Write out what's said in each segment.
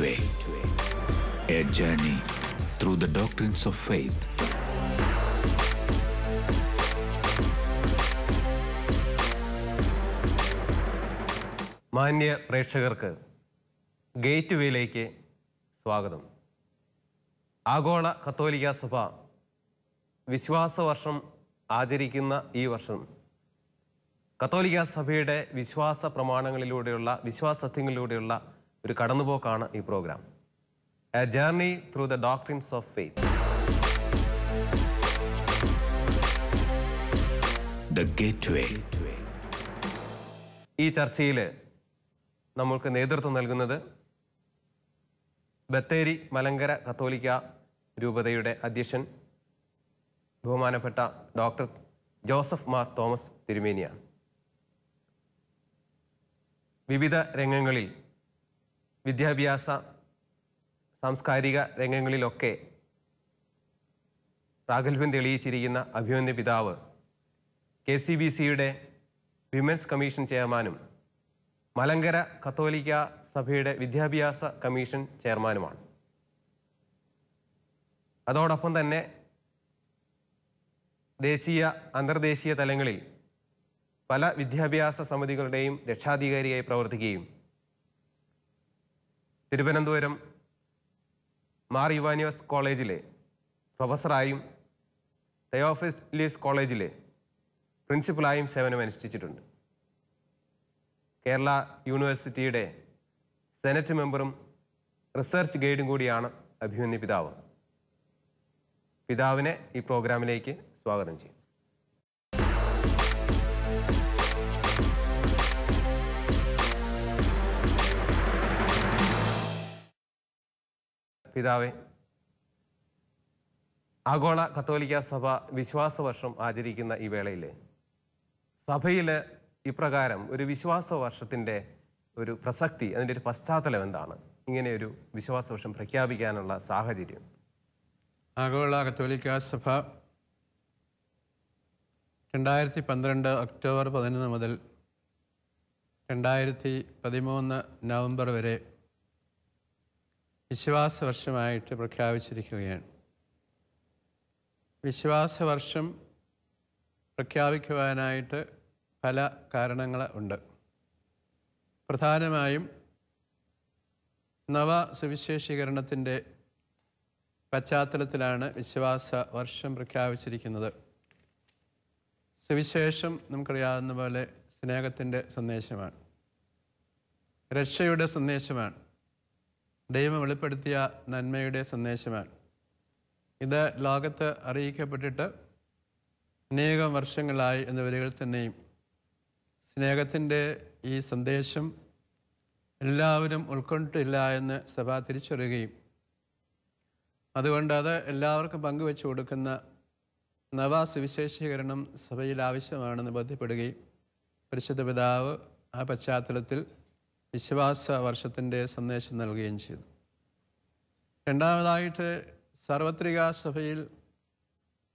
Gateway, a journey through the doctrines of faith. മാന്യ പ്രേക്ഷകർക്ക് gate വേയിലേക്ക് സ്വാഗതം ആഗോള കത്തോലിക്ക സഭ വിശ്വാസ വർഷം ആചരിക്കുന്ന ഈ വർഷം കത്തോലിക്ക സഭയുടെ വിശ്വാസ പ്രമാണങ്ങളിലൂടെയുള്ള വിശ്വാസത്യങ്ങളിലൂടെയുള്ള ഒരു കടന്നുപോക്കാണ് ഈ programme a journey through the doctrines of faith. ഈ ചർച്ചയിൽ നമ്മൾക്ക് നേതൃത്വം നൽകുന്നത് ബത്തേരി മലങ്കര കത്തോലിക്ക രൂപതയുടെ അധ്യക്ഷൻ ബഹുമാനപ്പെട്ട ഡോക്ടർ ജോസഫ് മാർ തോമസ് തിരുമേനിയാണ്. വിവിധ രംഗങ്ങളിൽ വിദ്യാഭ്യാസ സാംസ്കാരിക രംഗങ്ങളിലൊക്കെ പ്രാഗൽഭ്യം തെളിയിച്ചിരിക്കുന്ന അഭിമന്യ പിതാവ് കെ സി ബി സിയുടെ വിമൻസ് കമ്മീഷൻ ചെയർമാനും മലങ്കര കത്തോലിക്ക സഭയുടെ വിദ്യാഭ്യാസ കമ്മീഷൻ ചെയർമാനുമാണ്. അതോടൊപ്പം തന്നെ ദേശീയ അന്തർദേശീയ തലങ്ങളിൽ പല വിദ്യാഭ്യാസ സമിതികളുടെയും രക്ഷാധികാരിയായി പ്രവർത്തിക്കുകയും തിരുവനന്തപുരം മാർ ഇവാനിയോസ് കോളേജിലെ പ്രൊഫസറായും തയോഫിലിസ് കോളേജിലെ പ്രിൻസിപ്പലായും സേവനമനുഷ്ഠിച്ചിട്ടുണ്ട്. കേരള യൂണിവേഴ്സിറ്റിയുടെ സെനറ്റ് മെമ്പറും റിസർച്ച് ഗൈഡും കൂടിയാണ് അഭിമന്യ പിതാവ്. പിതാവിനെ ഈ പ്രോഗ്രാമിലേക്ക് സ്വാഗതം ചെയ്യും. പിതാവെ ആഗോള കത്തോലിക്ക സഭ വിശ്വാസ വർഷം ആചരിക്കുന്ന ഈ വേളയിൽ സഭയിൽ ഇപ്രകാരം ഒരു വിശ്വാസ വർഷത്തിന്റെ ഒരു പ്രസക്തി അതിന്റെ ഒരു പശ്ചാത്തലം എന്താണ്? ഇങ്ങനെ ഒരു വിശ്വാസ വർഷം പ്രഖ്യാപിക്കാനുള്ള സാഹചര്യം. ആഗോള കത്തോലിക്ക സഭ രണ്ടായിരത്തി പന്ത്രണ്ട് ഒക്ടോബർ പതിനൊന്ന് മുതൽ രണ്ടായിരത്തി പതിമൂന്ന് നവംബർ വരെ വിശ്വാസ വർഷമായിട്ട് പ്രഖ്യാപിച്ചിരിക്കുകയാണ്. വിശ്വാസ വർഷം പ്രഖ്യാപിക്കുവാനായിട്ട് പല കാരണങ്ങൾ ഉണ്ട്. പ്രധാനമായും നവ സുവിശേഷീകരണത്തിന്റെ പശ്ചാത്തലത്തിലാണ് വിശ്വാസ വർഷം പ്രഖ്യാപിച്ചിരിക്കുന്നത്. സുവിശേഷം നമുക്കറിയാവുന്ന പോലെ സ്നേഹത്തിന്റെ സന്ദേശമാണ്. രക്ഷയുടെ സന്ദേശമാണ്. ദൈവം വെളിപ്പെടുത്തിയ നന്മയുടെ സന്ദേശമാണ്. ഇത് ലോകത്ത് അറിയിക്കപ്പെട്ടിട്ട് അനേകം വർഷങ്ങളായി എന്ന വരികൾ തന്നെയും സ്നേഹത്തിന്റെ ഈ സന്ദേശം എല്ലാവരും ഉൾക്കൊണ്ടിട്ടില്ല എന്ന് സഭ തിരിച്ചറിയുകയും അതുകൊണ്ട് അത് എല്ലാവർക്കും പങ്കുവെച്ചു കൊടുക്കുന്ന നവസുവിശേഷീകരണം സഭയിൽ ആവശ്യമാണെന്ന് ബോധ്യപ്പെടുകയും പരിശുദ്ധ പിതാവ് ആ പശ്ചാത്തലത്തിൽ വിശ്വാസ വർഷത്തിന്റെ സന്ദേശം നൽകുകയും ചെയ്തു. രണ്ടാമതായിട്ട് സാർവത്രിക സഭയിൽ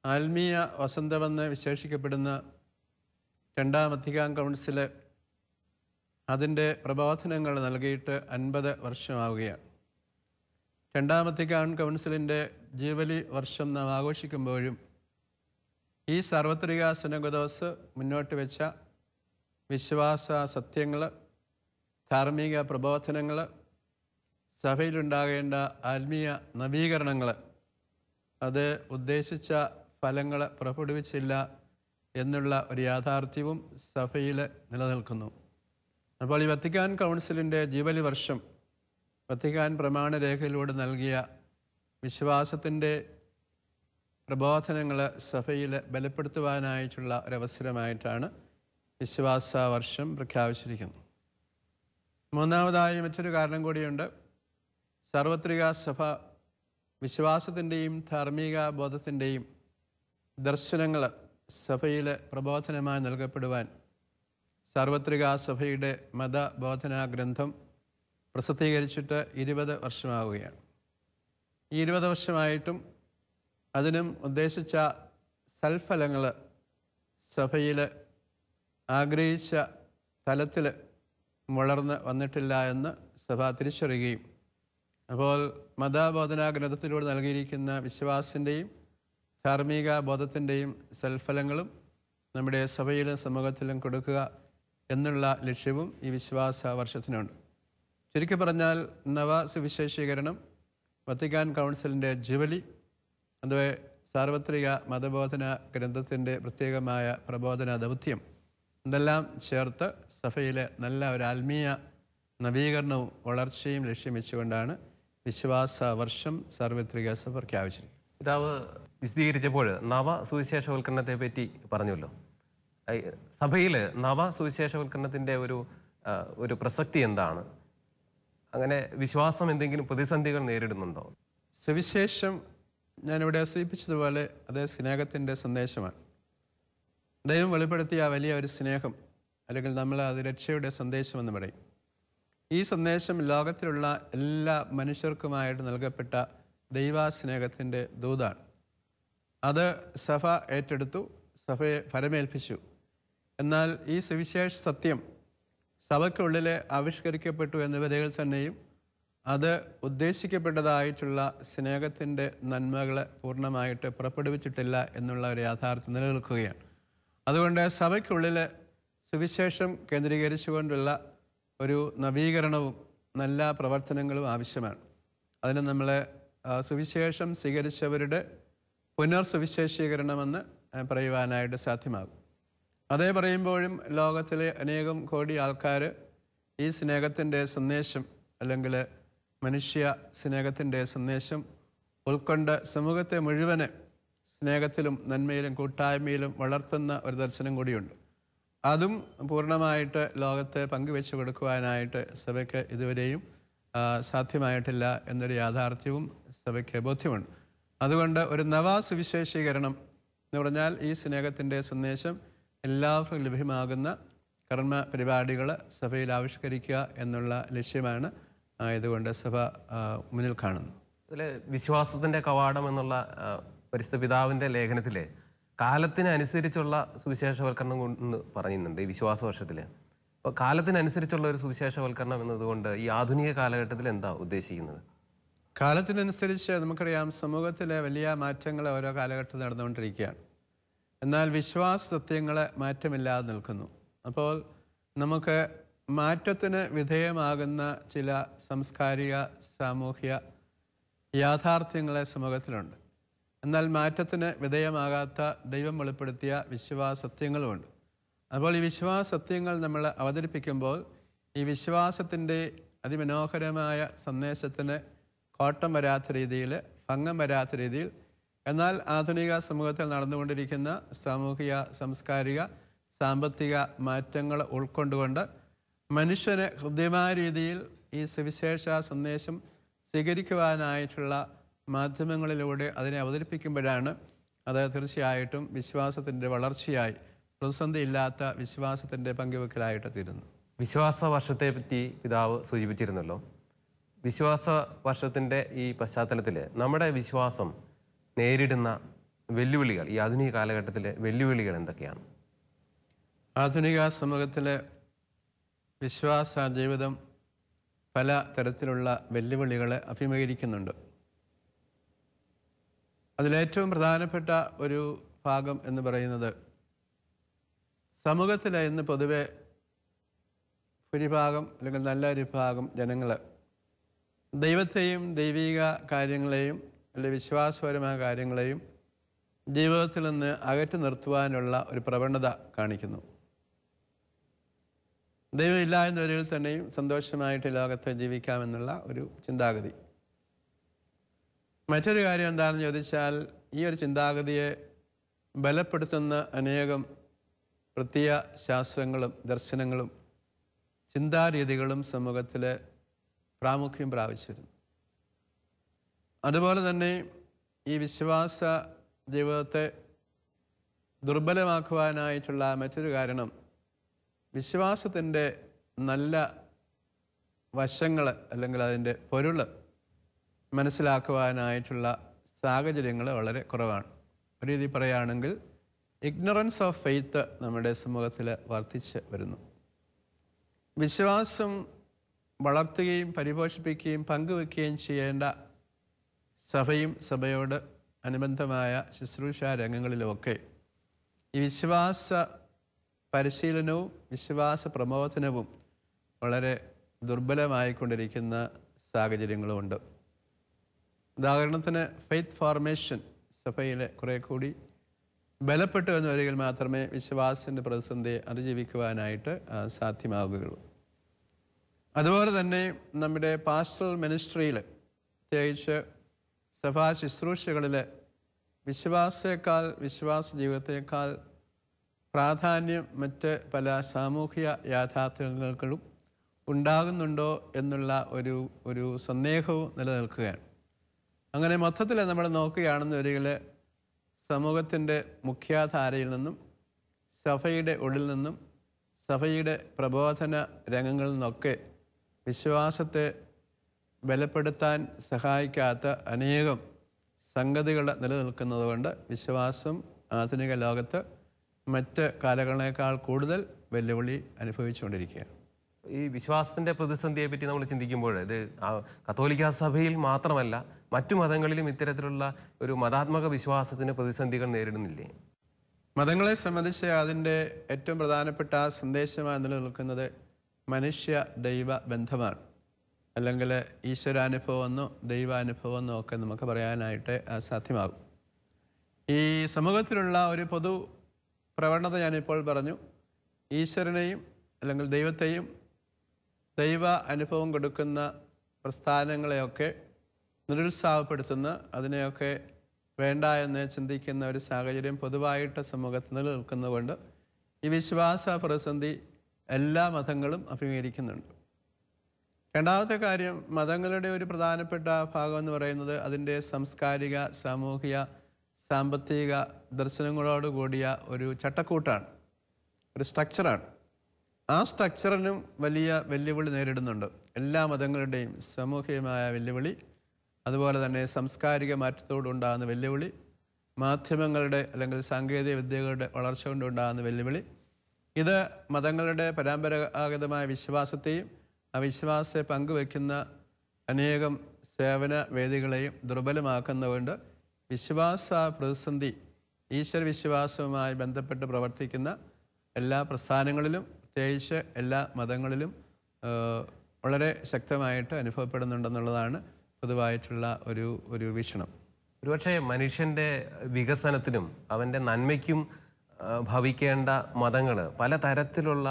ആത്മീയ വസന്തമെന്ന് വിശേഷിക്കപ്പെടുന്ന രണ്ടാം അധികാം കൗൺസിൽ അതിന്റെ പ്രബോധനങ്ങൾ നൽകിയിട്ട് അൻപത് വർഷമാവുകയാണ്. രണ്ടാം കൗൺസിലിന്റെ ജീവലി വർഷം നാം ആഘോഷിക്കുമ്പോഴും ഈ സാർവത്രിക സുനഗദോസ് മുന്നോട്ട് വെച്ച വിശ്വാസ സത്യങ്ങൾ ധാർമ്മിക പ്രബോധനങ്ങൾ സഭയിലുണ്ടാകേണ്ട ആത്മീയ നവീകരണങ്ങൾ അത് ഉദ്ദേശിച്ച ഫലങ്ങൾ പുറപ്പെടുവിച്ചില്ല എന്നുള്ള ഒരു യാഥാർത്ഥ്യവും സഭയിൽ നിലനിൽക്കുന്നു. അപ്പോൾ ഈ വത്തിക്കാൻ കൗൺസിലിന്റെ ജീവലി വർഷം വത്തിക്കാൻ പ്രമാണരേഖയിലൂടെ നൽകിയ വിശ്വാസത്തിന്റെ പ്രബോധനങ്ങൾ സഭയിൽ ബലപ്പെടുത്തുവാനായിട്ടുള്ള ഒരവസരമായിട്ടാണ് വിശ്വാസ വർഷം പ്രഖ്യാപിച്ചിരിക്കുന്നത്. മൂന്നാമതായി മറ്റൊരു കാരണം കൂടിയുണ്ട്. സാർവത്രിക സഭ വിശ്വാസത്തിന്റെയും ധാർമ്മിക ബോധത്തിന്റെയും ദർശനങ്ങൾ സഭയിൽ പ്രബോധനമായി നൽകപ്പെടുവാൻ സാർവത്രിക സഭയുടെ മതബോധനാ ഗ്രന്ഥം പ്രസിദ്ധീകരിച്ചിട്ട് ഇരുപത് വർഷമാവുകയാണ്. ഈ ഇരുപത് വർഷമായിട്ടും അതിനും ഉദ്ദേശിച്ച സൽഫലങ്ങൾ സഭയിൽ ആഗ്രഹിച്ച തലത്തിൽ വളർന്ന് വന്നിട്ടില്ല എന്ന് സഭ തിരിച്ചറിയുകയും അപ്പോൾ മതബോധനാ ഗ്രന്ഥത്തിലൂടെ നൽകിയിരിക്കുന്ന വിശ്വാസത്തിന്റെയും ധാർമ്മിക ബോധത്തിന്റെയും സൽഫലങ്ങളും നമ്മുടെ സഭയിലും സമൂഹത്തിലും കൊടുക്കുക എന്നുള്ള ലക്ഷ്യവും ഈ വിശ്വാസ വർഷത്തിനുണ്ട്. ചുരുക്കി പറഞ്ഞാൽ നവ സുവിശേഷീകരണം വത്തിക്കാൻ കൗൺസിലിന്റെ ജുവലി അതുപോലെ സാർവത്രിക മതബോധന ഗ്രന്ഥത്തിന്റെ പ്രത്യേകമായ പ്രബോധന ദൗത്യം ഇതെല്ലാം ചേർത്ത് സഭയിലെ നല്ല ഒരു ആത്മീയ നവീകരണവും വളർച്ചയും ലക്ഷ്യം വെച്ചുകൊണ്ടാണ് വിശ്വാസ വർഷം സാർവത്രിക സഭ പ്രഖ്യാപിച്ചിരിക്കുന്നത് പിതാവ് വിശദീകരിച്ചപ്പോൾ നവ സുവിശേഷവൽക്കരണത്തെ പറ്റി പറഞ്ഞല്ലോ. സഭയിൽ നവ സുവിശേഷവൽക്കരണത്തിന്റെ ഒരു ഒരു പ്രസക്തി എന്താണ്? അങ്ങനെ വിശ്വാസം എന്തെങ്കിലും പ്രതിസന്ധികൾ നേരിടുന്നുണ്ടോ? സുവിശേഷം ഞാനിവിടെ സൂചിപ്പിച്ചതുപോലെ അത് സ്നേഹത്തിന്റെ സന്ദേശമാണ്. ദൈവം വെളിപ്പെടുത്തിയ ആ വലിയ ഒരു സ്നേഹം അല്ലെങ്കിൽ നമ്മൾ അത് രക്ഷയുടെ സന്ദേശമെന്ന് പറയും. ഈ സന്ദേശം ലോകത്തിലുള്ള എല്ലാ മനുഷ്യർക്കുമായിട്ട് നൽകപ്പെട്ട ദൈവാസ്നേഹത്തിന്റെ ദൂതാണ്. അത് സഭ ഏറ്റെടുത്തു സഭയെ ഫലമേൽപ്പിച്ചു. എന്നാൽ ഈ സുവിശേഷ സത്യം സഭയ്ക്കുള്ളിൽ ആവിഷ്കരിക്കപ്പെട്ടു എന്ന വരികൾ തന്നെയും അത് ഉദ്ദേശിക്കപ്പെട്ടതായിട്ടുള്ള സ്നേഹത്തിന്റെ നന്മകളെ പൂർണമായിട്ട് പുറപ്പെടുവിച്ചിട്ടില്ല എന്നുള്ള ഒരു യാഥാർത്ഥ്യം നിലനിൽക്കുകയാണ്. അതുകൊണ്ട് സഭയ്ക്കുള്ളിൽ സുവിശേഷം കേന്ദ്രീകരിച്ചുകൊണ്ടുള്ള ഒരു നവീകരണവും നല്ല പ്രവർത്തനങ്ങളും ആവശ്യമാണ്. അതിന് നമ്മൾ സുവിശേഷം സ്വീകരിച്ചവരുടെ പുനർസുവിശേഷീകരണമെന്ന് സുവിശേഷീകരണമെന്ന് പറയുവാനായിട്ട് സാധ്യമാകും. അതേ പറയുമ്പോഴും ലോകത്തിലെ അനേകം കോടി ആൾക്കാർ ഈ സ്നേഹത്തിന്റെ സന്ദേശം അല്ലെങ്കിൽ മനുഷ്യ സ്നേഹത്തിന്റെ സന്ദേശം ഉൾക്കൊണ്ട് സമൂഹത്തെ മുഴുവൻ സ്നേഹത്തിലും നന്മയിലും കൂട്ടായ്മയിലും വളർത്തുന്ന ഒരു ദർശനം കൂടിയുണ്ട്. അതും പൂർണമായിട്ട് ലോകത്തെ പങ്കുവെച്ചു കൊടുക്കുവാനായിട്ട് സഭയ്ക്ക് ഇതുവരെയും സാധ്യമായിട്ടില്ല എന്നൊരു യാഥാർത്ഥ്യവും സഭയ്ക്ക് ബോധ്യമുണ്ട്. അതുകൊണ്ട് ഒരു നവാസുവിശേഷീകരണം എന്ന് പറഞ്ഞാൽ ഈ സ്നേഹത്തിന്റെ സന്ദേശം എല്ലാവർക്കും ലഭ്യമാകുന്ന കർമ്മ പരിപാടികൾ സഭയിൽ ആവിഷ്കരിക്കുക എന്നുള്ള ലക്ഷ്യമാണ് ഇതുകൊണ്ട് സഭ മുന്നിൽ കാണുന്നത്. അതിൽ വിശ്വാസത്തിന്റെ കവാടം എന്നുള്ള പരിശുദ്ധ പിതാവിന്റെ ലേഖനത്തിൽ കാലത്തിനനുസരിച്ചുള്ള സുവിശേഷവൽക്കരണം കൊണ്ട് പറയുന്നുണ്ട് ഈ വിശ്വാസ വർഷത്തിൽ അപ്പോൾ കാലത്തിനനുസരിച്ചുള്ള ഒരു സുവിശേഷവൽക്കരണം എന്നതുകൊണ്ട് ഈ ആധുനിക കാലഘട്ടത്തിൽ എന്താ ഉദ്ദേശിക്കുന്നത്? കാലത്തിനനുസരിച്ച് നമുക്കറിയാം സമൂഹത്തിലെ വലിയ മാറ്റങ്ങൾ ഓരോ കാലഘട്ടത്തിൽ നടന്നുകൊണ്ടിരിക്കുകയാണ്. എന്നാൽ വിശ്വാസ സത്യങ്ങൾ മാറ്റമില്ലാതെ നിൽക്കുന്നു. അപ്പോൾ നമുക്ക് മാറ്റത്തിന് വിധേയമാകുന്ന ചില സാംസ്കാരിക സാമൂഹ്യ യാഥാർത്ഥ്യങ്ങളെ സമൂഹത്തിലുണ്ട്. എന്നാൽ മാറ്റത്തിന് വിധേയമാകാത്ത ദൈവം വെളിപ്പെടുത്തിയ വിശ്വാസ സത്യങ്ങളുമുണ്ട് അപ്പോൾ ഈ വിശ്വാസ സത്യങ്ങൾ നമ്മൾ അവതരിപ്പിക്കുമ്പോൾ ഈ വിശ്വാസത്തിന്റെ അതിമനോഹരമായ സന്ദേശത്തിന് കോട്ടം വരാത്ത രീതിയിൽ ഭംഗം വരാത്ത രീതിയിൽ എന്നാൽ ആധുനിക സമൂഹത്തിൽ നടന്നുകൊണ്ടിരിക്കുന്ന സാമൂഹിക സാംസ്കാരിക സാമ്പത്തിക മാറ്റങ്ങൾ ഉൾക്കൊണ്ടുകൊണ്ട് മനുഷ്യന് ഹൃദ്യമായ രീതിയിൽ ഈ സുവിശേഷ സന്ദേശം സ്വീകരിക്കുവാനായിട്ടുള്ള മാധ്യമങ്ങളിലൂടെ അതിനെ അവതരിപ്പിക്കുമ്പോഴാണ് അത് തീർച്ചയായിട്ടും വിശ്വാസത്തിന്റെ വളർച്ചയായി പ്രതിസന്ധി ഇല്ലാത്ത വിശ്വാസത്തിന്റെ പങ്കുവെക്കലായിട്ട് തീരുന്നു. വിശ്വാസ വർഷത്തെ പറ്റി പിതാവ് സൂചിപ്പിച്ചിരുന്നല്ലോ. വിശ്വാസ വർഷത്തിന്റെ ഈ പശ്ചാത്തലത്തിൽ നമ്മുടെ വിശ്വാസം നേരിടുന്ന വെല്ലുവിളികൾ ഈ ആധുനിക കാലഘട്ടത്തിലെ വെല്ലുവിളികൾ എന്തൊക്കെയാണ്? ആധുനിക സമൂഹത്തിലെ വിശ്വാസ ജീവിതം പല തരത്തിലുള്ള വെല്ലുവിളികളെ അഭിമുഖീകരിക്കുന്നുണ്ട്. അതിലേറ്റവും പ്രധാനപ്പെട്ട ഒരു ഭാഗം എന്ന് പറയുന്നത് സമൂഹത്തിൽ ഇന്ന് പൊതുവെ ഭൂരിഭാഗം അല്ലെങ്കിൽ നല്ലൊരു ഭാഗം ജനങ്ങൾ ദൈവത്തെയും ദൈവിക കാര്യങ്ങളെയും അല്ലെങ്കിൽ വിശ്വാസപരമായ കാര്യങ്ങളെയും ജീവിതത്തിൽ നിന്ന് അകറ്റി നിർത്തുവാനുള്ള ഒരു പ്രവണത കാണിക്കുന്നു. ദൈവമില്ല എന്നവരിൽ തന്നെയും സന്തോഷമായിട്ട് ലോകത്തെ ജീവിക്കാമെന്നുള്ള ഒരു ചിന്താഗതി. മറ്റൊരു കാര്യം എന്താണെന്ന് ചോദിച്ചാൽ ഈ ഒരു ചിന്താഗതിയെ ബലപ്പെടുത്തുന്ന അനേകം പ്രത്യ ശാസ്ത്രങ്ങളും ദർശനങ്ങളും ചിന്താരീതികളും സമൂഹത്തിൽ പ്രാമുഖ്യം പ്രാപിച്ചിരുന്നു. അതുപോലെ തന്നെ ഈ വിശ്വാസ ജീവിതത്തെ ദുർബലമാക്കുവാനായിട്ടുള്ള മറ്റൊരു കാരണം വിശ്വാസത്തിന്റെ നല്ല വശങ്ങൾ അല്ലെങ്കിൽ അതിന്റെ പൊരുൾ മനസ്സിലാക്കുവാനായിട്ടുള്ള സാഹചര്യങ്ങൾ വളരെ കുറവാണ്. ഒരു രീതി പറയുകയാണെങ്കിൽ ഇഗ്നറൻസ് ഓഫ് ഫെയ്ത്ത് നമ്മുടെ സമൂഹത്തിൽ വർദ്ധിച്ച് വരുന്നു. വിശ്വാസം വളർത്തുകയും പരിപോഷിപ്പിക്കുകയും പങ്കുവെക്കുകയും ചെയ്യേണ്ട സഭയും സഭയോട് അനുബന്ധമായ ശുശ്രൂഷ രംഗങ്ങളിലുമൊക്കെ ഈ വിശ്വാസ പരിശീലനവും വിശ്വാസ പ്രബോധനവും വളരെ ദുർബലമായിക്കൊണ്ടിരിക്കുന്ന സാഹചര്യങ്ങളുമുണ്ട്. ഉദാഹരണത്തിന് ഫെയ്ത്ത് ഫോർമേഷൻ സഭയിലെ കുറേ കൂടി ബലപ്പെട്ടു എന്ന് മാത്രമേ വിശ്വാസത്തിന്റെ പ്രതിസന്ധിയെ അതിജീവിക്കുവാനായിട്ട് സാധ്യമാവുകയുള്ളൂ അതുപോലെ തന്നെ നമ്മുടെ പാസ്റ്റൽ മിനിസ്ട്രിയിൽ പ്രത്യേകിച്ച് സഭാ ശുശ്രൂഷകളിൽ വിശ്വാസത്തേക്കാൾ വിശ്വാസ ജീവിതത്തേക്കാൾ പ്രാധാന്യം മറ്റ് പല സാമൂഹിക യാഥാർത്ഥ്യങ്ങൾക്കും ഉണ്ടാകുന്നുണ്ടോ എന്നുള്ള ഒരു ഒരു സന്ദേഹവും നിലനിൽക്കുകയാണ്. അങ്ങനെ മൊത്തത്തിൽ നമ്മൾ നോക്കുകയാണെന്ന് വരികിൽ സമൂഹത്തിന്റെ മുഖ്യാധാരയിൽ നിന്നും സഭയുടെ ഉള്ളിൽ നിന്നും സഭയുടെ പ്രബോധന രംഗങ്ങളിൽ നിന്നൊക്കെ വിശ്വാസത്തെ ബലപ്പെടുത്താൻ സഹായിക്കാത്ത അനേകം സംഗതികൾ നിലനിൽക്കുന്നതുകൊണ്ട് വിശ്വാസം ആധുനിക ലോകത്ത് മറ്റ് കാലങ്ങളേക്കാൾ കൂടുതൽ വെല്ലുവിളി അനുഭവിച്ചുകൊണ്ടിരിക്കുകയാണ്. ഈ വിശ്വാസത്തിന്റെ പ്രതിസന്ധിയെ പറ്റി നമ്മൾ ചിന്തിക്കുമ്പോൾ ഇത് ആ കത്തോലിക്ക സഭയിൽ മാത്രമല്ല മറ്റു മതങ്ങളിലും ഇത്തരത്തിലുള്ള ഒരു മതാത്മക വിശ്വാസത്തിന് പ്രതിസന്ധികൾ നേരിടുന്നില്ലേ? മതങ്ങളെ സംബന്ധിച്ച് അതിന്റെ ഏറ്റവും പ്രധാനപ്പെട്ട സന്ദേശമായി നിലനിൽക്കുന്നത് മനുഷ്യ ദൈവ ബന്ധമാണ്. അല്ലെങ്കിൽ ഈശ്വരാനുഭവമെന്നോ ദൈവാനുഭവമെന്നോ ഒക്കെ നമുക്ക് പറയാനായിട്ട് ആ, സാധ്യമാകും. ഈ സമൂഹത്തിലുള്ള ഒരു പൊതു പ്രവണത ഞാനിപ്പോൾ പറഞ്ഞു ഈശ്വരനെയും അല്ലെങ്കിൽ ദൈവത്തെയും ദൈവ അനുഭവം കൊടുക്കുന്ന പ്രസ്ഥാനങ്ങളെയൊക്കെ നിരുത്സാഹപ്പെടുത്തുന്ന അതിനെയൊക്കെ വേണ്ട എന്ന് ചിന്തിക്കുന്ന ഒരു സാഹചര്യം പൊതുവായിട്ട് സമൂഹത്തിൽ നിലനിൽക്കുന്നതുകൊണ്ട് ഈ വിശ്വാസ പ്രതിസന്ധി എല്ലാ മതങ്ങളും അഭിമുഖീകരിക്കുന്നുണ്ട്. രണ്ടാമത്തെ കാര്യം മതങ്ങളുടെ ഒരു പ്രധാനപ്പെട്ട ഭാഗം എന്ന് പറയുന്നത് അതിന്റെ സാംസ്കാരിക സാമൂഹിക സാമ്പത്തിക ദർശനങ്ങളോട് കൂടിയ ഒരു ചട്ടക്കൂട്ടാണ് ഒരു സ്ട്രക്ചറാണ് ആ സ്ട്രക്ചറിനും വലിയ വെല്ലുവിളി നേരിടുന്നുണ്ട്. എല്ലാ മതങ്ങളുടെയും സാമൂഹികമായ വെല്ലുവിളി അതുപോലെ തന്നെ സാംസ്കാരിക മാറ്റത്തോടുണ്ടാകുന്ന വെല്ലുവിളി മാധ്യമങ്ങളുടെ അല്ലെങ്കിൽ സാങ്കേതിക വിദ്യകളുടെ വളർച്ച കൊണ്ടുണ്ടാകുന്ന വെല്ലുവിളി ഇത് മതങ്ങളുടെ പരമ്പരാഗതമായ വിശ്വാസത്തെയും ആ വിശ്വാസത്തെ പങ്കുവെക്കുന്ന അനേകം സേവന വേദികളെയും ദുർബലമാക്കുന്നതുകൊണ്ട് വിശ്വാസ പ്രതിസന്ധി ഈശ്വര വിശ്വാസവുമായി ബന്ധപ്പെട്ട് പ്രവർത്തിക്കുന്ന എല്ലാ പ്രസ്ഥാനങ്ങളിലും പ്രത്യേകിച്ച് എല്ലാ മതങ്ങളിലും വളരെ ശക്തമായിട്ട് അനുഭവപ്പെടുന്നുണ്ടെന്നുള്ളതാണ് പൊതുവായിട്ടുള്ള ഒരു ഒരു വീക്ഷണം. ഒരുപക്ഷെ മനുഷ്യന്റെ വികസനത്തിനും അവന്റെ നന്മയ്ക്കും ഭവിക്കേണ്ട മതങ്ങൾ പല തരത്തിലുള്ള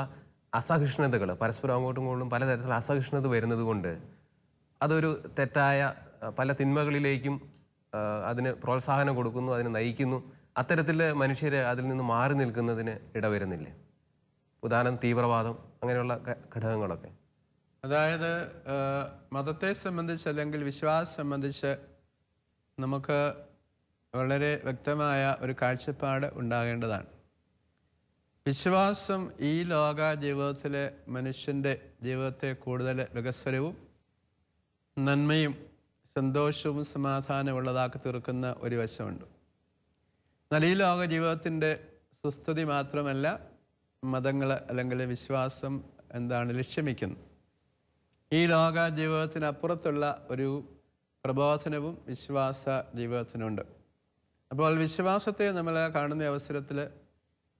അസഹിഷ്ണുതകൾ പരസ്പരം അങ്ങോട്ടും ഇങ്ങോട്ടും പലതരത്തിലുള്ള അസഹിഷ്ണുത വരുന്നത് കൊണ്ട് അതൊരു തെറ്റായ പല തിന്മകളിലേക്കും അതിന് പ്രോത്സാഹനം കൊടുക്കുന്നു അതിനെ നയിക്കുന്നു. അത്തരത്തിൽ മനുഷ്യർ അതിൽ നിന്ന് മാറി നിൽക്കുന്നതിന് ഇടവരുന്നില്ലേ? ഉദാഹരണം തീവ്രവാദം അങ്ങനെയുള്ള ഘടകങ്ങളൊക്കെ. അതായത് മതത്തെ സംബന്ധിച്ച് അല്ലെങ്കിൽ വിശ്വാസം സംബന്ധിച്ച് നമുക്ക് വളരെ വ്യക്തമായ ഒരു കാഴ്ചപ്പാട് ഉണ്ടാകേണ്ടതാണ്. വിശ്വാസം ഈ ലോക ജീവിതത്തിലെ മനുഷ്യന്റെ ജീവിതത്തെ കൂടുതൽ വികസ്വരവും നന്മയും സന്തോഷവും സമാധാനവും ഉള്ളതാക്കി തീർക്കുന്ന ഒരു വശമുണ്ട്. എന്നാൽ ഈ ലോക ജീവിതത്തിന്റെ സുസ്ഥിതി മാത്രമല്ല മതങ്ങൾ അല്ലെങ്കിൽ വിശ്വാസം എന്താണ് ലക്ഷ്യമിക്കുന്നത്? ഈ ലോക ജീവിതത്തിനപ്പുറത്തുള്ള ഒരു പ്രബോധനവും വിശ്വാസ ജീവിതത്തിനുണ്ട്. അപ്പോൾ വിശ്വാസത്തെ നമ്മൾ കാണുന്ന അവസരത്തിൽ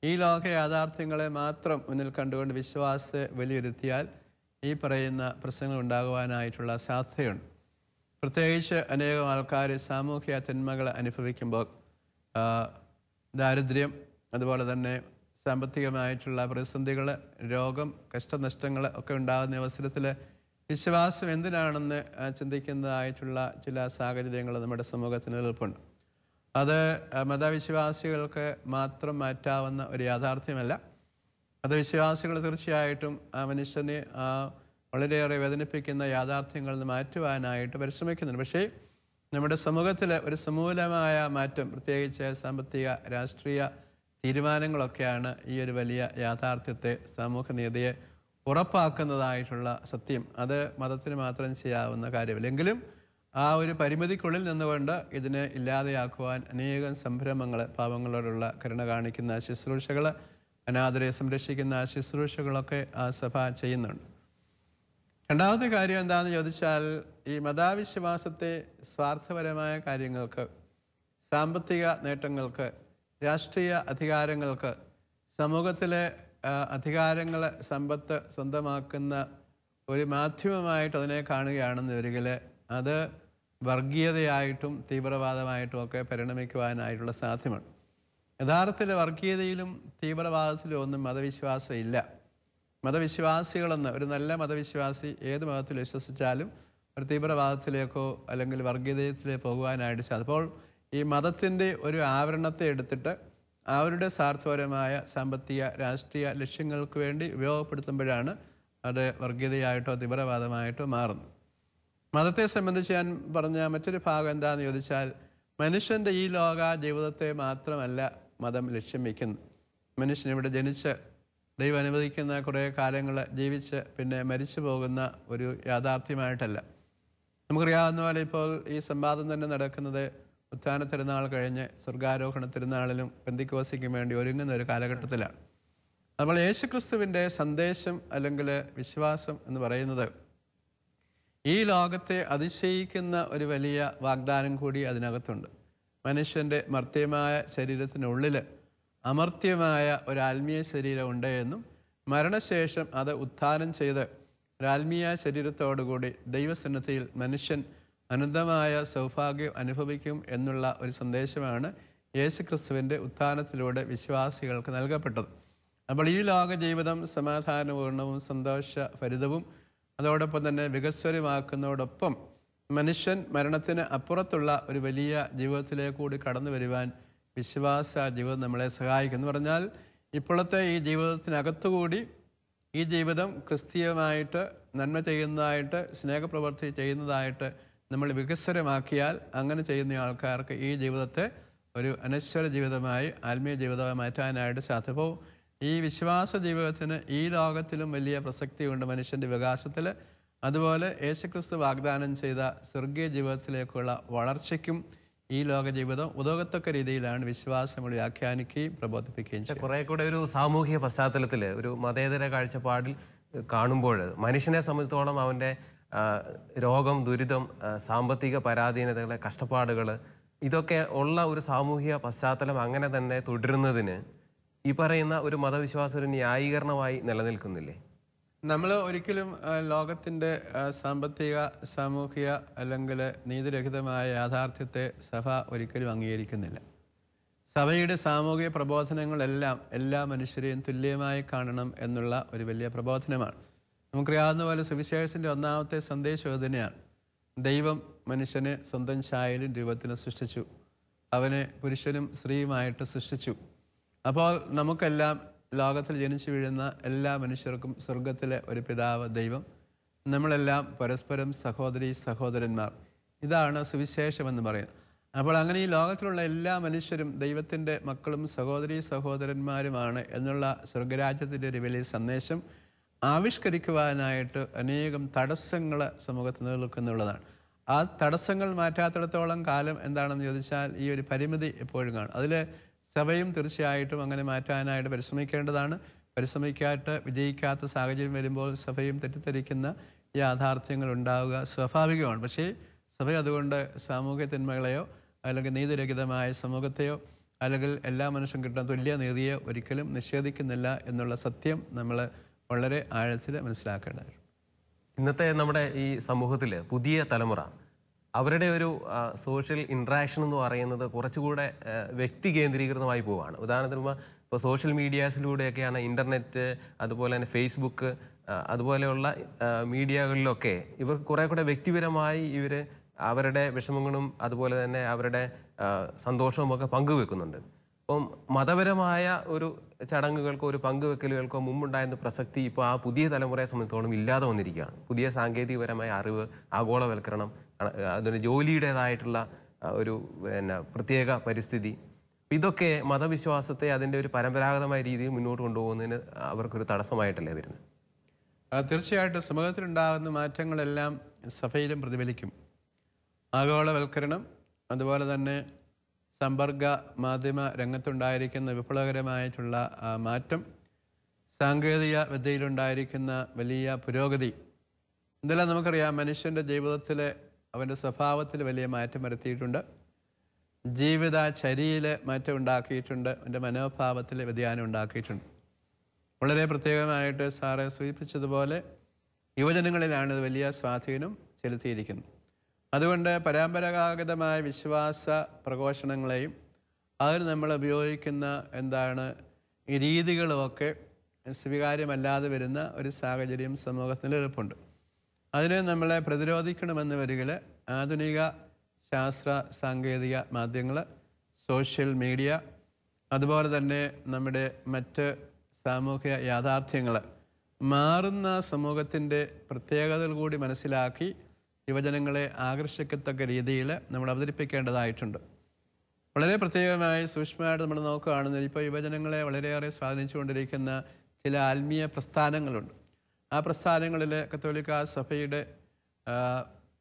ഈ ലോക യാഥാർത്ഥ്യങ്ങളെ മാത്രം മുന്നിൽ കണ്ടുകൊണ്ട് വിശ്വാസത്തെ വിലയിരുത്തിയാൽ ഈ പറയുന്ന പ്രശ്നങ്ങൾ ഉണ്ടാകുവാനായിട്ടുള്ള സാധ്യതയുണ്ട്. പ്രത്യേകിച്ച് അനേകം ആൾക്കാർ സാമൂഹ്യ തിന്മകൾ അനുഭവിക്കുമ്പോൾ ദാരിദ്ര്യം അതുപോലെ തന്നെ സാമ്പത്തികമായിട്ടുള്ള പ്രതിസന്ധികൾ രോഗം കഷ്ടനഷ്ടങ്ങൾ ഒക്കെ ഉണ്ടാകുന്ന അവസരത്തിൽ വിശ്വാസം എന്തിനാണെന്ന് ചിന്തിക്കുന്നതായിട്ടുള്ള ചില സാഹചര്യങ്ങൾ നമ്മുടെ സമൂഹത്തിന് നിലനിൽപ്പുണ്ട് അത് മതവിശ്വാസികൾക്ക് മാത്രം മാറ്റാവുന്ന ഒരു യാഥാർത്ഥ്യമല്ല. അത് വിശ്വാസികൾ തീർച്ചയായിട്ടും മനുഷ്യനെ വളരെയേറെ വേദനിപ്പിക്കുന്ന യാഥാർത്ഥ്യങ്ങളിൽ നിന്ന് മാറ്റുവാനായിട്ട് പരിശ്രമിക്കുന്നുണ്ട്. പക്ഷേ നമ്മുടെ സമൂഹത്തിൽ ഒരു സമൂലമായ മാറ്റം പ്രത്യേകിച്ച് സാമ്പത്തിക രാഷ്ട്രീയ തീരുമാനങ്ങളൊക്കെയാണ് ഈ ഒരു വലിയ യാഥാർത്ഥ്യത്തെ സമൂഹ നീതിയെ ഉറപ്പാക്കുന്നതായിട്ടുള്ള സത്യം. അത് മതത്തിന് മാത്രം ചെയ്യാവുന്ന കാര്യമില്ല. എങ്കിലും ആ ഒരു പരിമിതിക്കുള്ളിൽ നിന്നുകൊണ്ട് ഇതിനെ ഇല്ലാതെയാക്കുവാൻ അനേകം സംരംഭങ്ങൾ പാവങ്ങളോടുള്ള കരുണ കാണിക്കുന്ന ശുശ്രൂഷകൾ അനാഥരെ സംരക്ഷിക്കുന്ന ശുശ്രൂഷകളൊക്കെ ആ സഭ ചെയ്യുന്നുണ്ട്. രണ്ടാമത്തെ കാര്യം എന്താണെന്ന് ചോദിച്ചാൽ ഈ മതാവിശ്വാസത്തെ സ്വാർത്ഥപരമായ കാര്യങ്ങൾക്ക് സാമ്പത്തിക നേട്ടങ്ങൾക്ക് രാഷ്ട്രീയ അധികാരങ്ങൾക്ക് സമൂഹത്തിലെ അധികാരങ്ങളെ സമ്പത്ത് സ്വന്തമാക്കുന്ന ഒരു മാധ്യമമായിട്ട് അതിനെ കാണുകയാണെന്ന് വരികിൽ അത് വർഗീയതയായിട്ടും തീവ്രവാദമായിട്ടും ഒക്കെ പരിണമിക്കുവാനായിട്ടുള്ള സാധ്യമാണ്. യഥാർത്ഥത്തിൽ വർഗീയതയിലും തീവ്രവാദത്തിലും ഒന്നും മതവിശ്വാസം ഇല്ല മതവിശ്വാസികളെന്ന് ഒരു നല്ല മതവിശ്വാസി ഏത് മതത്തിൽ വിശ്വസിച്ചാലും ഒരു തീവ്രവാദത്തിലേക്കോ അല്ലെങ്കിൽ വർഗീയതയിലേക്ക് പോകുവാനായിട്ട് സാധിക്കും. അപ്പോൾ ഈ മതത്തിന്റെ ഒരു ആവരണത്തെ എടുത്തിട്ട് അവരുടെ സ്വാർത്ഥപരമായ സാമ്പത്തിക രാഷ്ട്രീയ ലക്ഷ്യങ്ങൾക്ക് വേണ്ടി ഉപയോഗപ്പെടുത്തുമ്പോഴാണ് അത് വർഗീയതയായിട്ടോ തീവ്രവാദമായിട്ടോ മാറുന്നത്. മതത്തെ സംബന്ധിച്ച് ഞാൻ പറഞ്ഞ മറ്റൊരു ഭാഗം എന്താണെന്ന് ചോദിച്ചാൽ മനുഷ്യന്റെ ഈ ലോക ജീവിതത്തെ മാത്രമല്ല മതം ലക്ഷ്യം വയ്ക്കുന്നത്. മനുഷ്യൻ ഇവിടെ ജനിച്ച് ദൈവം അനുവദിക്കുന്ന കുറേ കാലങ്ങൾ ജീവിച്ച് പിന്നെ മരിച്ചു പോകുന്ന ഒരു യാഥാർത്ഥ്യമായിട്ടല്ല. നമുക്കറിയാവുന്ന പോലെ ഇപ്പോൾ ഈ സംവാദം തന്നെ നടക്കുന്നത് ഉത്ഥാന തിരുനാൾ കഴിഞ്ഞ് സ്വർഗാരോഹണ തിരുനാളിലും പെന്തിക്കോസിക്കും വേണ്ടി ഒരുങ്ങുന്ന ഒരു കാലഘട്ടത്തിലാണ്. നമ്മൾ യേശുക്രിസ്തുവിന്റെ സന്ദേശം അല്ലെങ്കിൽ വിശ്വാസം എന്ന് പറയുന്നത് ഈ ലോകത്തെ അതിശയിക്കുന്ന ഒരു വലിയ വാഗ്ദാനം കൂടി അതിനകത്തുണ്ട്. മനുഷ്യന്റെ മർത്യമായ ശരീരത്തിനുള്ളിൽ അമർത്യമായ ഒരു ആത്മീയ ശരീരം ഉണ്ട് എന്നും മരണശേഷം അത് ഉത്ഥാനം ചെയ്ത് ഒരാത്മീയ ശരീരത്തോടുകൂടി ദൈവസന്നദ്ധിയിൽ മനുഷ്യൻ അനന്തമായ സൗഭാഗ്യം അനുഭവിക്കും എന്നുള്ള ഒരു സന്ദേശമാണ് യേശു ക്രിസ്തുവിന്റെ ഉത്ഥാനത്തിലൂടെ വിശ്വാസികൾക്ക് നൽകപ്പെട്ടത്. അപ്പോൾ ഈ ലോക ജീവിതം സമാധാനപൂർണവും സന്തോഷഭരിതവും അതോടൊപ്പം തന്നെ വികസ്വരമാക്കുന്നതോടൊപ്പം മനുഷ്യൻ മരണത്തിന് അപ്പുറത്തുള്ള ഒരു വലിയ ജീവിതത്തിലേക്ക് കൂടി കടന്നു വരുവാൻ വിശ്വാസ ജീവിതം നമ്മളെ സഹായിക്കും എന്ന് പറഞ്ഞാൽ ഇപ്പോഴത്തെ ഈ ജീവിതത്തിനകത്തുകൂടി ഈ ജീവിതം ക്രിസ്തീയമായിട്ട് നന്മ ചെയ്യുന്നതായിട്ട് സ്നേഹപ്രവർത്തി ചെയ്യുന്നതായിട്ട് നമ്മൾ വികസ്വരമാക്കിയാൽ അങ്ങനെ ചെയ്യുന്ന ആൾക്കാർക്ക് ഈ ജീവിതത്തെ ഒരു അനശ്വര ജീവിതമായി ആത്മീയ ജീവിതമായി മാറ്റാനായിട്ട് സാധിക്കും. ഈ വിശ്വാസ ജീവിതത്തിന് ഈ ലോകത്തിലും വലിയ പ്രസക്തിയുണ്ട് മനുഷ്യന്റെ വികാസത്തിൽ അതുപോലെ യേശുക്രിസ്തു വാഗ്ദാനം ചെയ്ത സ്വർഗീയ ജീവിതത്തിലേക്കുള്ള വളർച്ചയ്ക്കും ഈ ലോക ജീവിതം ഉതകത്തക്ക രീതിയിലാണ് വിശ്വാസം നമ്മൾ വ്യാഖ്യാനിക്കുകയും പ്രബോധിപ്പിക്കുകയും ചെയ്യുന്നത്. കുറെ കൂടെ ഒരു സാമൂഹിക പശ്ചാത്തലത്തിൽ ഒരു മതേതര കാഴ്ചപ്പാടിൽ കാണുമ്പോൾ മനുഷ്യനെ സംബന്ധിച്ചോളം അവന്റെ രോഗം ദുരിതം സാമ്പത്തിക പരാധീനതകൾ കഷ്ടപ്പാടുകൾ ഇതൊക്കെ ഉള്ള ഒരു സാമൂഹിക പശ്ചാത്തലം അങ്ങനെ തന്നെ തുടരുന്നതിന് ഈ പറയുന്ന ഒരു മതവിശ്വാസം ഒരു ന്യായീകരണമായി നിലനിൽക്കുന്നില്ലേ? നമ്മൾ ഒരിക്കലും ലോകത്തിന്റെ സാമ്പത്തിക സാമൂഹിക അല്ലെങ്കിൽ നീതിരഹിതമായ യാഥാർത്ഥ്യത്തെ സഭ ഒരിക്കലും അംഗീകരിക്കുന്നില്ല. സഭയുടെ സാമൂഹിക പ്രബോധനങ്ങളെല്ലാം എല്ലാ മനുഷ്യരെയും തുല്യമായി കാണണം എന്നുള്ള ഒരു വലിയ പ്രബോധനമാണ്. നമുക്കറിയാവുന്ന പോലെ സുവിശേഷത്തിന്റെ ഒന്നാമത്തെ സന്ദേശം തന്നെയാണ് ദൈവം മനുഷ്യനെ സ്വന്തം ഛായയിലും രൂപത്തിലും സൃഷ്ടിച്ചു. അവനെ പുരുഷനും സ്ത്രീയുമായിട്ട് സൃഷ്ടിച്ചു. അപ്പോൾ നമുക്കെല്ലാം ലോകത്തിൽ ജനിച്ചു വീഴുന്ന എല്ലാ മനുഷ്യർക്കും സ്വർഗത്തിലെ ഒരു പിതാവ് ദൈവം. നമ്മളെല്ലാം പരസ്പരം സഹോദരി സഹോദരന്മാർ. ഇതാണ് സുവിശേഷം എന്ന് പറയുന്നത്. അപ്പോൾ അങ്ങനെ ഈ ലോകത്തിലുള്ള എല്ലാ മനുഷ്യരും ദൈവത്തിന്റെ മക്കളും സഹോദരി സഹോദരന്മാരുമാണ് എന്നുള്ള സ്വർഗരാജ്യത്തിന്റെ ഒരു വലിയ സന്ദേശം. ആവിഷ്കരിക്കുവാനായിട്ട് അനേകം തടസ്സങ്ങൾ സമൂഹത്തിൽ നിലനിൽക്കുന്നുള്ളതാണ്. ആ തടസ്സങ്ങൾ മാറ്റാത്തിടത്തോളം കാലം എന്താണെന്ന് ചോദിച്ചാൽ ഈ ഒരു പരിമിതി എപ്പോഴും കാണും. അതിൽ സഭയും തീർച്ചയായിട്ടും അങ്ങനെ മാറ്റാനായിട്ട് പരിശ്രമിക്കേണ്ടതാണ്. പരിശ്രമിക്കാത്ത വിജയിക്കാത്ത സാഹചര്യം വരുമ്പോൾ സഭയും തെറ്റിദ്ധരിക്കുന്ന യാഥാർത്ഥ്യങ്ങൾ ഉണ്ടാവുക സ്വാഭാവികമാണ്. പക്ഷേ സഭ അതുകൊണ്ട് സാമൂഹ്യ തിന്മകളെയോ അല്ലെങ്കിൽ നീതിരഹിതമായ സമൂഹത്തെയോ അല്ലെങ്കിൽ എല്ലാ മനുഷ്യരും കിട്ടുന്ന തുല്യ നീതിയെ ഒരിക്കലും നിഷേധിക്കുന്നില്ല എന്നുള്ള സത്യം നമ്മൾ വളരെ ആഴത്തിൽ മനസ്സിലാക്കേണ്ടതാണ് ഇന്നത്തെ നമ്മുടെ ഈ സമൂഹത്തിൽ പുതിയ തലമുറ അവരുടെ ഒരു സോഷ്യൽ ഇൻട്രാക്ഷൻ എന്ന് പറയുന്നത് കുറച്ചുകൂടെ വ്യക്തി കേന്ദ്രീകൃതമായി പോവുകയാണ് ഉദാഹരണത്തിന് ഇപ്പോൾ സോഷ്യൽ മീഡിയാസിലൂടെയൊക്കെയാണ് ഇന്റർനെറ്റ് അതുപോലെ തന്നെ ഫേസ്ബുക്ക് അതുപോലെയുള്ള മീഡിയകളിലൊക്കെ ഇവർ കുറേ കൂടെ വ്യക്തിപരമായി ഇവർ അവരുടെ വിഷമങ്ങളും അതുപോലെ തന്നെ അവരുടെ സന്തോഷവും ഒക്കെ പങ്കുവെക്കുന്നുണ്ട്. അപ്പം മതപരമായ ഒരു ചടങ്ങുകൾക്കോ ഒരു പങ്കുവെക്കലുകൾക്കോ മുമ്പുണ്ടായിരുന്ന പ്രസക്തി ഇപ്പോൾ ആ പുതിയ തലമുറയെ സംബന്ധിച്ചോളം ഇല്ലാതെ വന്നിരിക്കുകയാണ്. പുതിയ സാങ്കേതികപരമായ അറിവ് ആഗോളവൽക്കരണം അതിന് ജോലിയുടേതായിട്ടുള്ള ഒരു പിന്നെ പ്രത്യേക പരിസ്ഥിതി. ഇതൊക്കെ മതവിശ്വാസത്തെ അതിന്റെ ഒരു പരമ്പരാഗതമായ രീതിയിൽ മുന്നോട്ട് കൊണ്ടുപോകുന്നതിന് അവർക്കൊരു തടസ്സമായിട്ടല്ലേ വരുന്നത്? തീർച്ചയായിട്ടും സമൂഹത്തിലുണ്ടാകുന്ന മാറ്റങ്ങളെല്ലാം സഭയിലും പ്രതിഫലിക്കും. ആഗോളവൽക്കരണം അതുപോലെ തന്നെ സമ്പർക്ക മാധ്യമ രംഗത്തുണ്ടായിരിക്കുന്ന വിപ്ലവകരമായിട്ടുള്ള മാറ്റം സാങ്കേതിക വിദ്യയിലുണ്ടായിരിക്കുന്ന വലിയ പുരോഗതി ഇതെല്ലാം നമുക്കറിയാം. മനുഷ്യന്റെ ജീവിതത്തിൽ അവന്റെ സ്വഭാവത്തിൽ വലിയ മാറ്റം വരുത്തിയിട്ടുണ്ട്. ജീവിത ചരിയിൽ മാറ്റം ഉണ്ടാക്കിയിട്ടുണ്ട്. അവന്റെ മനോഭാവത്തിൽ വ്യതിയാനം ഉണ്ടാക്കിയിട്ടുണ്ട്. വളരെ പ്രത്യേകമായിട്ട് സാറെ സൂചിപ്പിച്ചതുപോലെ യുവജനങ്ങളിലാണ് ഇത് വലിയ സ്വാധീനം ചെലുത്തിയിരിക്കുന്നത്. അതുകൊണ്ട് പരമ്പരാഗതമായ വിശ്വാസ പ്രഘോഷണങ്ങളെയും അതിൽ നമ്മൾ ഉപയോഗിക്കുന്ന എന്താണ് ഈ രീതികളുമൊക്കെ സ്വീകാര്യമല്ലാതെ വരുന്ന ഒരു സാഹചര്യം സമൂഹത്തിൽ എളുപ്പമുണ്ട് അതിനെ നമ്മളെ പ്രതിരോധിക്കണമെന്ന് വരികിൽ ആധുനിക ശാസ്ത്ര സാങ്കേതിക മാധ്യമങ്ങൾ സോഷ്യൽ മീഡിയ അതുപോലെ തന്നെ നമ്മുടെ മറ്റ് സാമൂഹിക യാഥാർത്ഥ്യങ്ങൾ മാറുന്ന സമൂഹത്തിന്റെ പ്രത്യേകതകൾ കൂടി മനസ്സിലാക്കി യുവജനങ്ങളെ ആകർഷിക്കത്തക്ക രീതിയിൽ നമ്മൾ അവതരിപ്പിക്കേണ്ടതായിട്ടുണ്ട്. വളരെ പ്രത്യേകമായി സൂക്ഷ്മമായിട്ട് നമ്മൾ നോക്കുകയാണെന്ന് ഇപ്പോൾ യുവജനങ്ങളെ വളരെയേറെ സ്വാധീനിച്ചുകൊണ്ടിരിക്കുന്ന ചില ആത്മീയ പ്രസ്ഥാനങ്ങളുണ്ട്. ആ പ്രസ്ഥാനങ്ങളിൽ കത്തോലിക്ക സഭയുടെ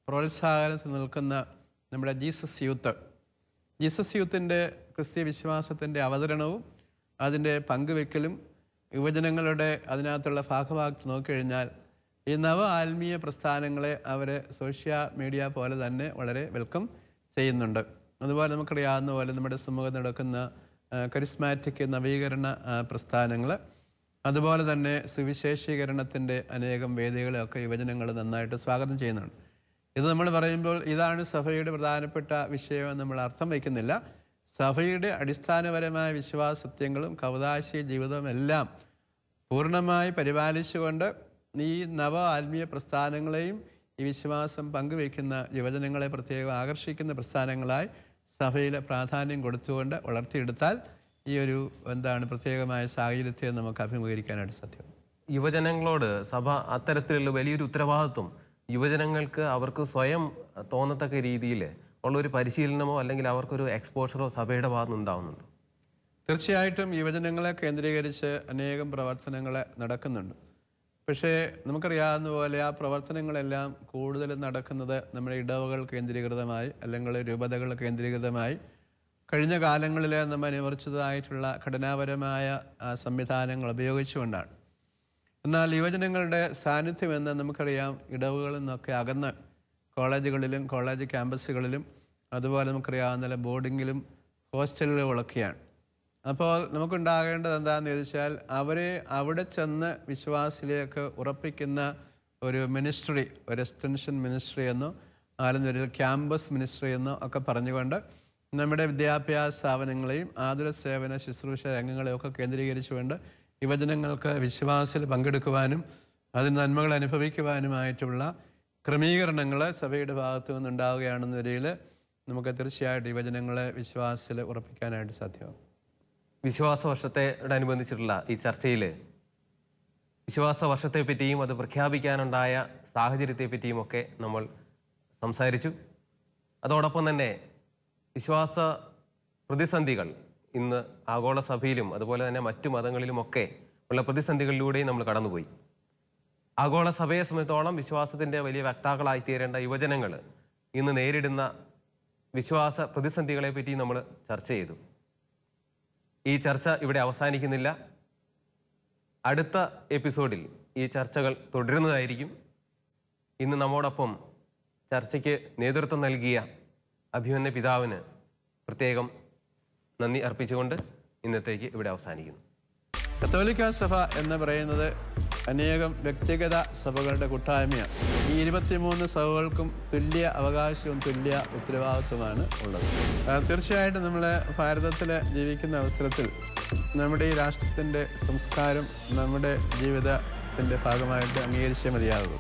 പ്രോത്സാഹനത്തിൽ നിൽക്കുന്ന നമ്മുടെ ജീസസ് യൂത്ത്. ജീസസ് യൂത്തിന്റെ ക്രിസ്തീയ വിശ്വാസത്തിന്റെ അവതരണവും അതിന്റെ പങ്കുവെക്കലും യുവജനങ്ങളുടെ അതിനകത്തുള്ള ഭാഗഭാഗത്ത് നോക്കിക്കഴിഞ്ഞാൽ ഈ നവ ആത്മീയ പ്രസ്ഥാനങ്ങളെ അവർ സോഷ്യ മീഡിയ പോലെ തന്നെ വളരെ വെൽക്കം ചെയ്യുന്നുണ്ട്. അതുപോലെ നമുക്കറിയാവുന്ന പോലെ നമ്മുടെ സമൂഹത്തിൽ നടക്കുന്ന കരിസ്മാറ്റിക് നവീകരണ പ്രസ്ഥാനങ്ങൾ അതുപോലെ തന്നെ സുവിശേഷീകരണത്തിന്റെ അനേകം വേദികളെയൊക്കെ യുവജനങ്ങൾ നന്നായിട്ട് സ്വാഗതം ചെയ്യുന്നുണ്ട്. ഇത് നമ്മൾ പറയുമ്പോൾ ഇതാണ് സഭയുടെ പ്രധാനപ്പെട്ട വിഷയമെന്ന് നമ്മൾ അർത്ഥം വയ്ക്കുന്നില്ല. സഭയുടെ അടിസ്ഥാനപരമായ വിശ്വാസത്യങ്ങളും കവതാശി ജീവിതവും എല്ലാം പൂർണമായി പരിപാലിച്ചുകൊണ്ട് ഈ നവ ആത്മീയ പ്രസ്ഥാനങ്ങളെയും ഈ വിശ്വാസം പങ്കുവയ്ക്കുന്ന യുവജനങ്ങളെ പ്രത്യേകം ആകർഷിക്കുന്ന പ്രസ്ഥാനങ്ങളായി സഭയിൽ പ്രാധാന്യം കൊടുത്തുകൊണ്ട് വളർത്തിയെടുത്താൽ ഈ ഒരു എന്താണ് പ്രത്യേകമായ സാഹചര്യത്തെ നമുക്ക് അഭിമുഖീകരിക്കാനായിട്ട് സാധ്യം. യുവജനങ്ങളോട് സഭ അത്തരത്തിലുള്ള വലിയൊരു ഉത്തരവാദിത്വം യുവജനങ്ങൾക്ക് അവർക്ക് സ്വയം തോന്നത്തക്ക രീതിയിൽ ഉള്ളൊരു പരിശീലനമോ അല്ലെങ്കിൽ അവർക്കൊരു എക്സ്പോഷറോ സഭയുടെ ഭാഗത്ത് ഉണ്ടാവുന്നുണ്ട്. തീർച്ചയായിട്ടും യുവജനങ്ങളെ കേന്ദ്രീകരിച്ച് അനേകം പ്രവർത്തനങ്ങൾ നടക്കുന്നുണ്ട്. പക്ഷേ നമുക്കറിയാവുന്ന പോലെ ആ പ്രവർത്തനങ്ങളെല്ലാം കൂടുതൽ നടക്കുന്നത് നമ്മുടെ ഇടവകൾ കേന്ദ്രീകൃതമായി അല്ലെങ്കിൽ രൂപതകൾ കേന്ദ്രീകൃതമായി. കഴിഞ്ഞ കാലങ്ങളിൽ നമ്മൾ അനുവർത്തിച്ചതായിട്ടുള്ള ഘടനാപരമായ സംവിധാനങ്ങൾ ഉപയോഗിച്ചുകൊണ്ടാണ്. എന്നാൽ യുവജനങ്ങളുടെ സാന്നിധ്യം എന്ന് നമുക്കറിയാം ഇടവുകളിൽ നിന്നൊക്കെ അകന്ന് കോളേജുകളിലും കോളേജ് ക്യാമ്പസുകളിലും അതുപോലെ നമുക്കറിയാവുന്ന ബോർഡിങ്ങിലും ഹോസ്റ്റലുകളൊക്കെയാണ് അപ്പോൾ നമുക്കുണ്ടാകേണ്ടത് എന്താണെന്ന് ചോദിച്ചാൽ അവരെ അവിടെ ചെന്ന് വിശ്വാസിലേക്ക് ഉറപ്പിക്കുന്ന ഒരു മിനിസ്ട്രി ഒരു എക്സ്റ്റൻഷൻ മിനിസ്ട്രി എന്നോ ഒരു ക്യാമ്പസ് മിനിസ്ട്രി എന്നോ ഒക്കെ പറഞ്ഞുകൊണ്ട് നമ്മുടെ വിദ്യാഭ്യാസ സ്ഥാപനങ്ങളെയും ആതുര സേവന ശുശ്രൂഷ രംഗങ്ങളെയും ഒക്കെ കേന്ദ്രീകരിച്ചുകൊണ്ട് യുവജനങ്ങൾക്ക് വിശ്വാസത്തിൽ പങ്കെടുക്കുവാനും അതിന് നന്മകൾ അനുഭവിക്കുവാനുമായിട്ടുള്ള ക്രമീകരണങ്ങൾ സഭയുടെ ഭാഗത്തു നിന്നുണ്ടാവുകയാണെന്ന നിലയിൽ നമുക്ക് തീർച്ചയായിട്ടും യുവജനങ്ങളെ വിശ്വാസത്തിൽ ഉറപ്പിക്കാനായിട്ട് സാധ്യമാകും. വിശ്വാസ വർഷത്തോടനുബന്ധിച്ചിട്ടുള്ള ഈ ചർച്ചയിൽ വിശ്വാസ വർഷത്തെ പറ്റിയും അത് പ്രഖ്യാപിക്കാനുണ്ടായ സാഹചര്യത്തെ പറ്റിയും ഒക്കെ നമ്മൾ സംസാരിച്ചു. അതോടൊപ്പം തന്നെ വിശ്വാസ പ്രതിസന്ധികൾ ഇന്ന് ആഗോള സഭയിലും അതുപോലെ തന്നെ മറ്റു മതങ്ങളിലുമൊക്കെ ഉള്ള പ്രതിസന്ധികളിലൂടെയും നമ്മൾ കടന്നുപോയി. ആഗോള സഭയെ സംബന്ധിച്ചോളം വിശ്വാസത്തിന്റെ വലിയ വക്താക്കളായി തീരേണ്ട യുവജനങ്ങൾ ഇന്ന് നേരിടുന്ന വിശ്വാസ പ്രതിസന്ധികളെ പറ്റി നമ്മൾ ചർച്ച ചെയ്തു. ഈ ചർച്ച ഇവിടെ അവസാനിക്കുന്നില്ല. അടുത്ത എപ്പിസോഡിൽ ഈ ചർച്ചകൾ തുടരുന്നതായിരിക്കും. ഇന്ന് നമ്മോടൊപ്പം ചർച്ചയ്ക്ക് നേതൃത്വം നൽകിയ അഭിമന്യ പിതാവിന് പ്രത്യേകം നന്ദി അർപ്പിച്ചുകൊണ്ട് ഇന്നത്തേക്ക് ഇവിടെ അവസാനിക്കുന്നു. കത്തോലിക്ക സഭ എന്ന് പറയുന്നത് അനേകം വ്യക്തിഗത സഭകളുടെ കൂട്ടായ്മയാണ്. ഈ ഇരുപത്തിമൂന്ന് സഭകൾക്കും തുല്യ അവകാശവും തുല്യ ഉത്തരവാദിത്വമാണ് ഉള്ളത്. തീർച്ചയായിട്ടും നമ്മൾ ഭാരതത്തിൽ ജീവിക്കുന്ന അവസരത്തിൽ നമ്മുടെ ഈ രാഷ്ട്രത്തിന്റെ സംസ്കാരം നമ്മുടെ ജീവിതത്തിന്റെ ഭാഗമായിട്ട് അംഗീകരിച്ചേ മതിയാകുള്ളൂ